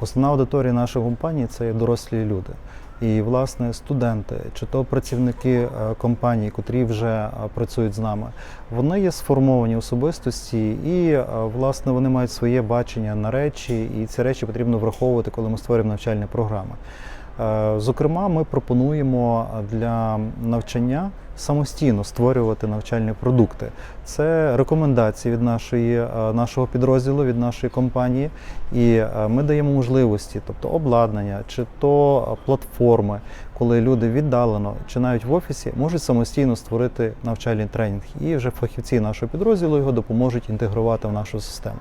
Основна аудиторія нашої компанії це дорослі люди. І, власне, студенти чи то працівники компаній, компанії, котрі вже е, працюють з нами, вони є сформовані особистості, і е, власне вони мають своє бачення на речі, і ці речі потрібно враховувати, коли ми створюємо навчальні програми. Е, Зокрема, ми пропонуємо для навчання самостійно створювати навчальні продукти. Це рекомендації від нашої, е, нашого підрозділу, від нашої компанії, і е, ми даємо можливості, тобто обладнання чи то платформи, коли люди віддалено чи навіть в офісі можуть самостійно створити навчальний тренінг, і вже фахівці нашого підрозділу його допоможуть інтегрувати в нашу систему.